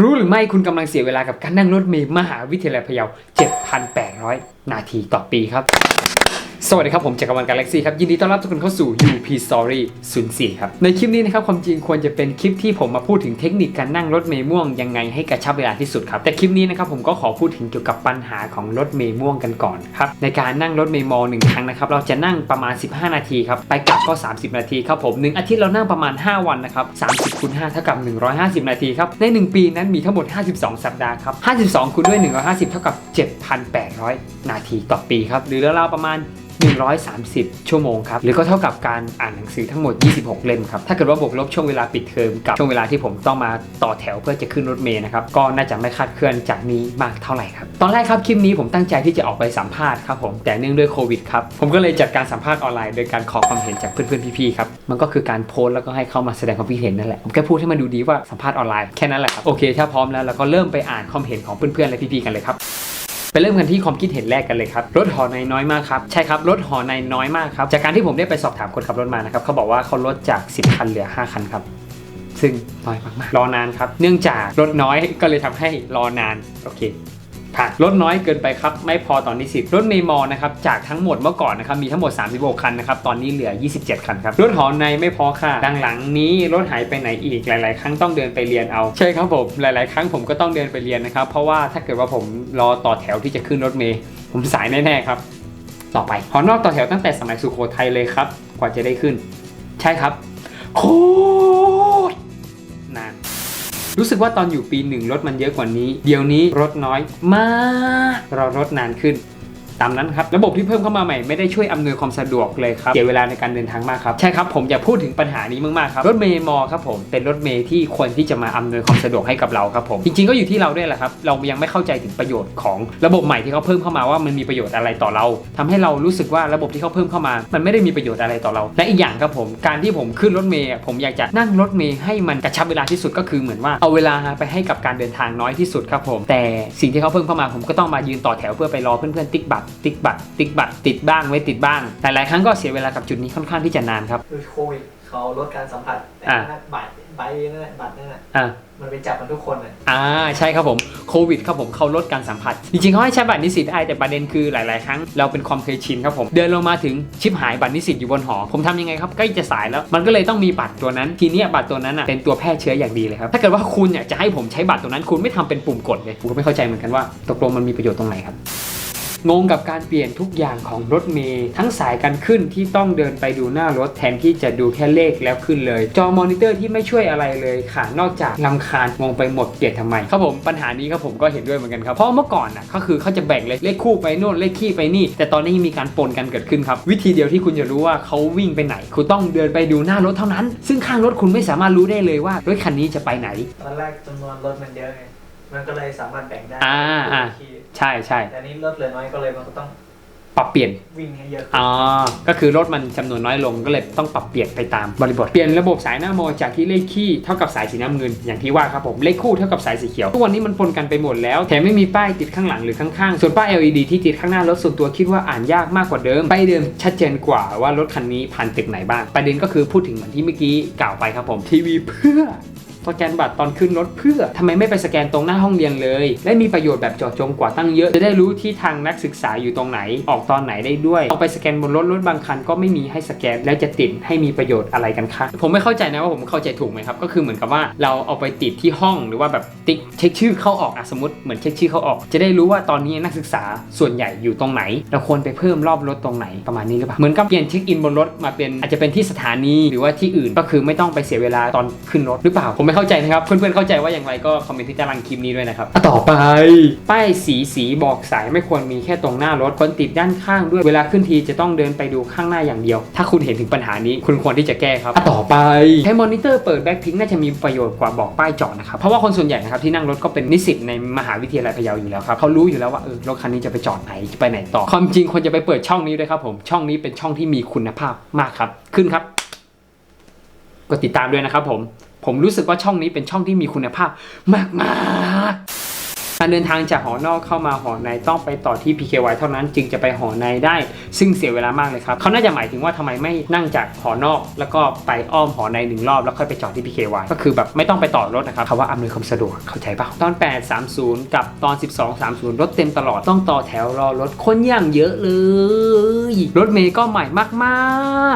รู้หรือไม่คุณกำลังเสียเวลากับการนั่งรถเมล์มหาวิทยาลัยพะเยา 7,800 นาทีต่อปีครับ สวัสดีครับ ผมจักรวาลกาแล็กซี่ครับ ยินดีต้อนรับทุกคนเข้าสู่ UP Story 04 ครับ ในคลิปนี้นะครับ ความจริงควรจะเป็นคลิปที่ผมมาพูดถึงเทคนิคการนั่งรถเมล์ม่วงยังไงให้กระชับเวลาที่สุดครับ แต่คลิปนี้นะครับผมก็ขอพูดถึงเกี่ยวกับปัญหาของรถเมล์ม่วงกันก่อนครับ ในการนั่งรถเมล์มอหนึ่งครั้งนะครับ เราจะนั่งประมาณ 15 นาทีครับ ไปกลับก็ 30 นาทีครับผมหนึ่งอาทิตย์เรานั่งประมาณ 5 วันนะครับ30คูณ5เท่ากับ 150 นาทีครับ ใน 1 ปีนั้นมีทั้งหมด 52 สัปดาห์ครับ52คูณด้วย 150 เท่ากับ 7,800 นาทีต่อปีครับ หรือราวประมาณ130 ชั่วโมงครับ หรือก็เท่ากับการอ่านหนังสือทั้งหมด 26 เล่มครับ ถ้าเกิดว่าบวกลบช่วงเวลาปิดเทอมกับช่วงเวลาที่ผมต้องมาต่อแถวเพื่อจะขึ้นรถเมล์นะครับ ก็น่าจะไม่คาดเคลื่อนจากนี้มากเท่าไหร่ครับ ตอนแรกครับคลิปนี้ผมตั้งใจที่จะออกไปสัมภาษณ์ครับผม แต่เนื่องด้วยโควิดครับ ผมก็เลยจัดการสัมภาษณ์ออนไลน์โดยการขอความเห็นจากเพื่อนๆพี่ๆครับ มันก็คือการโพสแล้วก็ให้เข้ามาแสดงความคิดเห็นนั่นแหละ ผมแค่พูดให้มันดูดีว่าสัมภาษณ์ออนไลน์แค่นั้นแหละครับ โอเค ถ้าพร้อมแล้วเราก็เริ่มไปอ่านความเห็นของเพื่อนๆและพี่ๆกันเลยครับ ไปเริ่มกันที่ความคิดเห็นแรกกันเลยครับรถหอในน้อยมากครับใช่ครับรถหอในน้อยมากครับจากการที่ผมได้ไปสอบถามคนขับรถมานะครับเขาบอกว่าเขาลดจาก 10 คันเหลือ 5 คันครับซึ่งน้อยมากๆรอนานครับ เนื่องจากรถน้อยก็เลยทำให้รอนานโอเค ผ่านรถน้อยเกินไปครับ ไม่พอตอนนิสิตรถเมย์มอนะครับจากทั้งหมดเมื่อก่อนนะครับมีทั้งหมด 36 คันนะครับตอนนี้เหลือ 27 คันครับรถหอในไม่พอค่ะดังหลังนี้รถหายไปไหนอีกหลาย ๆ ครั้งต้องเดินไปเรียนเอาใช่ครับผมหลาย ๆ ครั้งผมก็ต้องเดินไปเรียนนะครับเพราะว่าถ้าเกิดว่าผมรอต่อแถวที่จะขึ้นรถเมย์ผมสายแน่ๆครับ ต่อไปหอนอกต่อแถวตั้งแต่สมัยสุโขทัยเลยครับ กว่าจะได้ขึ้น ใช่ครับโคตรนาน รู้สึกว่าตอนอยู่ปีหนึ่งรถมันเยอะกว่านี้ เดี๋ยวนี้รถน้อยมาก เรารถนานขึ้น ตามนั้นครับระบบที่เพิ่มเข้ามาใหม่ไม่ได้ช่วยอำนวยความสะดวกเลยครับเสียเวลาในการเดินทางมากครับใช่ครับผมอยากพูดถึงปัญหานี้มากๆครับรถเมย์มอครับผมเป็นรถเมย์ที่ควรที่จะมาอำนวยความสะดวกให้กับเราครับผมจริงๆก็อยู่ที่เราด้วยแหละครับเรายังไม่เข้าใจถึงประโยชน์ของระบบใหม่ที่เขาเพิ่มเข้ามาว่ามันมีประโยชน์อะไรต่อเราทำให้เรารู้สึกว่าระบบที่เขาเพิ่มเข้ามา มันไม่ได้มีประโยชน์อะไรต่อเรา และอีกอย่างครับผมการที่ผมขึ้นรถเมย์ผมอยากจะนั่งรถเมย์ให้มันกระชับเวลาที่สุดก็คือเหมือนว่าเอาเวลาไปให้กับการเดินทางน้อยที่สุดครับผมแต่สิ่งที่เขาเพิ่มเข้ามาผมก็ต้องมายืนต่อแถวเพื่อไปรอเพื่อนๆติ๊กบัตรติ๊กบัตรติ๊กบัตรติดบ้างไม่ติดบ้าง หลาย ๆ ครั้งก็เสียเวลากับจุดนี้ค่อนข้างที่จะนานครับ คือโควิดเขาลดการสัมผัสแต่อะนั่นบัตรใบนั่นแหละบัตรนั่นแหละอะมันไปจับมันทุกคนอะอ่าใช่ครับผมโควิดครับผมเขาลดการสัมผัส จริงๆเขาให้ใช้บัตรนิสิตได้แต่ประเด็นคือหลาย ๆ ครั้งเราเป็นความเคยชินครับผม เดินลงมาถึงชิปหายบัตรนิสิตอยู่บนหอ ผมทำยังไงครับใกล้จะสายแล้ว มันก็เลยต้องมีบัตรตัวนั้น ทีเนี้ยบัตรตัวนั้นอะเป็นตัวแพร่เชื้ออย่างดีเลยครับ ถ้าเกิดว่าคุณอยากจะให้ผมใช้บัตรตัวนั้น คุณไม่ทำเป็นปุ่มกดเลยผมก็ไม่เข้าใจเหมือนกันว่าตกลงมันมีประโยชน์ตรงไหนครับ งงกับการเปลี่ยนทุกอย่างของรถเมย์ทั้งสายการขึ้นที่ต้องเดินไปดูหน้ารถแทนที่จะดูแค่เลขแล้วขึ้นเลย จอมอนิเตอร์ที่ไม่ช่วยอะไรเลยค่ะ นอกจากลำคาญงงไปหมดเปลี่ยนทำไมครับผมปัญหานี้ครับผมก็เห็นด้วยเหมือนกันครับเพราะเมื่อก่อนน่ะก็คือเขาจะแบ่งเลยเลขคู่ไปโน่นเลขขี้ไปนี่ แต่ตอนนี้มีการปนกันเกิดขึ้นครับ วิธีเดียวที่คุณจะรู้ว่าเขาวิ่งไปไหน คุณต้องเดินไปดูหน้ารถเท่านั้น ซึ่งข้างรถคุณไม่สามารถรู้ได้เลยว่ารถคันนี้จะไปไหน ตอนแรกจำนวนรถมันเยอะไง มันก็เลยสามารถแบ่งได้อ่าอ่า ทีใช่ใช่แต่นี้รถเหลือน้อยก็เลยมันก็ต้องปรับเปลี่ยน วิ่งให้เยอะอ๋อ ก็คือรถมันจำนวนน้อยลงก็เลยต้องปรับเปลี่ยนไปตามบริบท เปลี่ยนระบบสายหน้าโมจากที่เลขขี้เท่ากับสายสีน้ำเงิน อย่างที่ว่าครับผม เลขคู่เท่ากับสายสีเขียว ทุกวันนี้มันปนกันไปหมดแล้ว แถมไม่มีป้ายติดข้างหลังหรือข้างๆ ส่วนป้าย LED ที่ติดข้างหน้ารถส่วนตัวคิดว่าอ่านยากมากกว่าเดิม ป้ายเดิมชัดเจนกว่าว่ารถคันนี้ผ่านตึกไหนบ้าง ประเด็นก็คือพูดถึงเหมือนที่เมื่อกี้กล่าวไปครับผม ทีวีเพื่อ สแกนบัตรตอนขึ้นรถเพื่อทำไมไม่ไปสแกนตรงหน้าห้องเรียนเลย และมีประโยชน์แบบเจาะจงกว่าตั้งเยอะ จะได้รู้ที่ทางนักศึกษาอยู่ตรงไหน ออกตอนไหนได้ด้วยเอาไปสแกนบนรถรถบางคันก็ไม่มีให้สแกนแล้วจะติดให้มีประโยชน์อะไรกันคะผมไม่เข้าใจนะว่าผมเข้าใจถูกไหมครับก็คือเหมือนกับว่าเราเอาไปติดที่ห้องหรือว่าแบบติ๊กเช็คชื่อเข้าออกอะสมมติเหมือนเช็คชื่อเข้าออก จะได้รู้ว่าตอนนี้นักศึกษาส่วนใหญ่อยู่ตรงไหน เราควรไปเพิ่มรอบรถตรงไหนประมาณนี้หรือเปล่าเหมือนกับเปลี่ยนเช็คอินบนรถมาเป็นอาจจะเป็นที่สถานีหรือว่าที่อื่นก็คือไม่ต้องไปเสียเวลาตอนขึ้นรถหรือเปล่าผมไม่เข้าใจนะครับ เพื่อนๆเข้าใจว่าอย่างไรก็คอมเมนต์ที่ใต้ล่างคลิปนี้ด้วยนะครับอะต่อไป ป้ายสีสีบอกสายไม่ควรมีแค่ตรงหน้ารถควรติดด้านข้างด้วยเวลาขึ้นทีจะต้องเดินไปดูข้างหน้าอย่างเดียว ถ้าคุณเห็นถึงปัญหานี้คุณควรที่จะแก้ครับอะต่อไปใช้มอนิเตอร์เปิดแบ็คพิงน่าจะมีประโยชน์กว่าบอกป้ายจอดนะครับเพราะว่าคนส่วนใหญ่นะครับที่นั่งรถก็เป็นนิสิตในมหาวิทยาลัยพะเยาอยู่แล้วครับเขารู้อยู่แล้วว่าเออรถคันนี้จะไปจอดไหนจะไปไหนต่อความจริงควรจะไปเปิดช่องนี้ด้วยครับผมช่องนี้เป็นช่องที่มีคุณภาพมากครับขึ้นครับกดติดตามด้วยนะครับผม ผมรู้สึกว่าช่องนี้เป็นช่องที่มีคุณภาพมากๆการเดินทางจากหอนอกเข้ามาหอในต้องไปต่อที่ PKY เท่านั้นจึงจะไปหอในได้ ซึ่งเสียเวลามากเลยครับเขาน่าจะหมายถึงว่าทำไมไม่นั่งจากหอนอก แล้วก็ไปอ้อมหอในหนึ่งรอบแล้วค่อยไปจอดที่ PKY ก็คือแบบไม่ต้องไปต่อรถนะครับคำว่าอำนวยความสะดวกเข้าใจปะตอน 830 กับตอน 1230 รถเต็มตลอดต้องต่อแถวรอรถคนอย่างเยอะเลยรถเมย์ก็ใหม่มา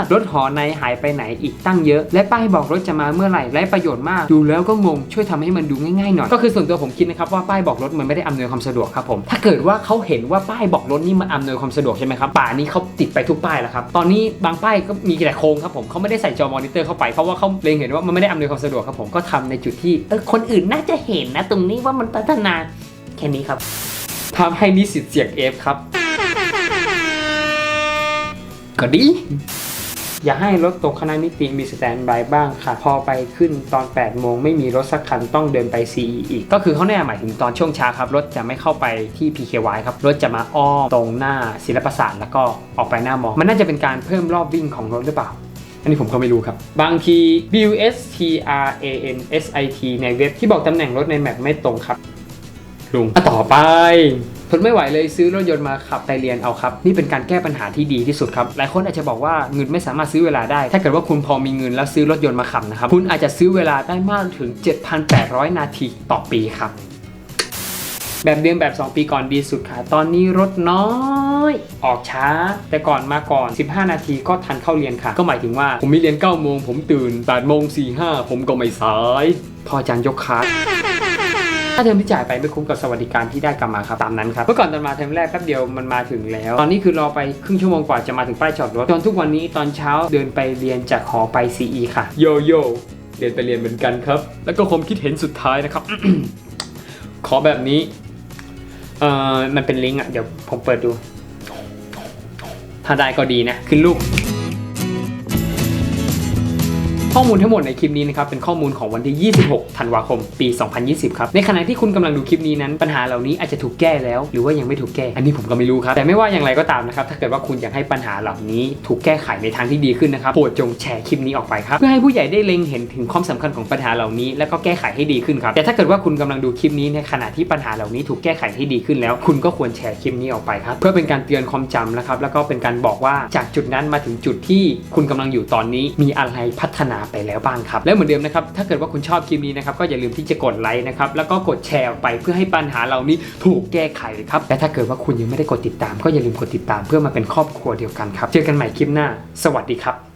กๆ รถหอในหายไปไหนอีกตั้งเยอะ และป้ายบอกรถจะมาเมื่อไหร่ไร้ประโยชน์มาก ดูแล้วก็งงช่วยทำให้มันดูง่ายๆหน่อย ก็คือส่วนตัวผมคิดนะครับว่าป้ายบอกรถมันไม่ได้อำนวยความสะดวกครับผม ถ้าเกิดว่าเขาเห็นว่าป้ายบอกรถนี่มันอำนวยความสะดวกใช่ไหมครับ ป่านี้เขาติดไปทุกป้ายแล้วครับ ตอนนี้บางป้ายก็มีแต่โค้งครับผมเขาไม่ได้ใส่จอมอนิเตอร์เข้าไปเพราะว่าเขาเล็งเห็นว่ามันไม่ได้อำนวยความสะดวกครับผมก็ทำในจุดที่เออคนอื่นน่าจะเห็นนะ ตรงนี้ว่ามันพัฒนาแค่นี้ครับทำให้นิสิตเสียงเอฟครับ ก็ดี อย่าให้รถตกคณะนิติมีสแตนด์บายบ้างค่ะ พอไปขึ้นตอน 8 โมงไม่มีรถสักคันต้องเดินไป CE อีก ก็คือเขาแน่หมายถึงตอนช่วงเช้าครับ รถจะไม่เข้าไปที่ PKY ครับ รถจะมาอ้อมตรงหน้าศิลปศาสตร์แล้วก็ออกไปหน้ามอมันน่าจะเป็นการเพิ่มรอบวิ่งของรถหรือเปล่าอันนี้ผมก็ไม่รู้ครับ บางที BUSTRANSIT ในเว็บที่บอกตำแหน่งรถในแมปไม่ตรงครับ ลุงอะต่อไป ทนไม่ไหวเลยซื้อรถยนต์มาขับไปเรียนเอาครับ นี่เป็นการแก้ปัญหาที่ดีที่สุดครับ หลายคนอาจจะบอกว่าเงินไม่สามารถซื้อเวลาได้ ถ้าเกิดว่าคุณพอมีเงินแล้วซื้อรถยนต์มาขับนะครับ คุณอาจจะซื้อเวลาได้มากถึง 7,800 นาทีต่อปีครับ แบบเดิมแบบ 2 ปีก่อนดีสุดค่ะ ตอนนี้รถน้อยออกช้า แต่ก่อนมาก่อน 15 นาทีก็ทันเข้าเรียนค่ะ ก็หมายถึงว่าผมมีเรียน9โมงผมตื่น8โมง45ผมก็ไม่สายพออาจารย์ยกคลาาเทอมที่จ่ายไปไม่คุ้มกับสวัสดิการที่ได้กลับมาครับตามนั้นครับเมื่อก่อนตอนมาเทอมแรกแป๊บเดียวมันมาถึงแล้ว ตอนนี้คือรอไปครึ่งชั่วโมงกว่าจะมาถึงป้ายจอดรถจนทุกวันนี้ตอนเช้าเดินไปเรียนจากหอไป CE ค่ะ โยโย่เดินไปเรียนเหมือนกันครับ แล้วก็ความคิดเห็นสุดท้ายนะครับ ขอแบบนี้เอ่อมันเป็นลิงก์อะเดี๋ยวผมเปิดดู ถ้าได้ก็ดีนะขึ้นรูป ข้อมูลทั้งหมดในคลิปนี้นะครับเป็นข้อมูลของวันที่ 26 ธันวาคม ปี 2020 ครับ ในขณะที่คุณกำลังดูคลิปนี้นั้น ปัญหาเหล่านี้อาจจะถูกแก้แล้ว หรือว่ายังไม่ถูกแก้ อันนี้ผมก็ไม่รู้ครับ แต่ไม่ว่าอย่างไรก็ตามนะครับ ถ้าเกิดว่าคุณอยากให้ปัญหาเหล่านี้ถูกแก้ไขในทางที่ดีขึ้นนะครับ โปรดจงแชร์คลิปนี้ออกไปครับ เพื่อให้ผู้ใหญ่ได้เล็งเห็นถึงความสำคัญของปัญหาเหล่านี้ แล้วก็แก้ไขให้ดีขึ้นครับ แต่ถ้าเกิดว่าคุณกำลังดูคลิปนี้ในขณะที่ปัญหาเหล่านี้ถูกแก้ไขให้ดีขึ้นแล้ว คุณก็ควรแชร์คลิปนี้ออกไปครับ เพื่อเป็นการเตือนความจำนะครับ แล้วก็เป็นการบอกว่าจากจุดนั้นมาถึงจุดที่คุณกำลังอยู่ตอนนี้มีอะไรพัฒนาไปแล้วบ้างครับ และเหมือนเดิมนะครับ ถ้าเกิดว่าคุณชอบคลิปนี้นะครับก็อย่าลืมที่จะกดไลค์นะครับ แล้วก็กดแชร์ไปเพื่อให้ปัญหาเหล่านี้ถูกแก้ไขครับ และถ้าเกิดว่าคุณยังไม่ได้กดติดตาม ก็อย่าลืมกดติดตามเพื่อมาเป็นครอบครัวเดียวกันครับ เจอกันใหม่คลิปหน้า สวัสดีครับ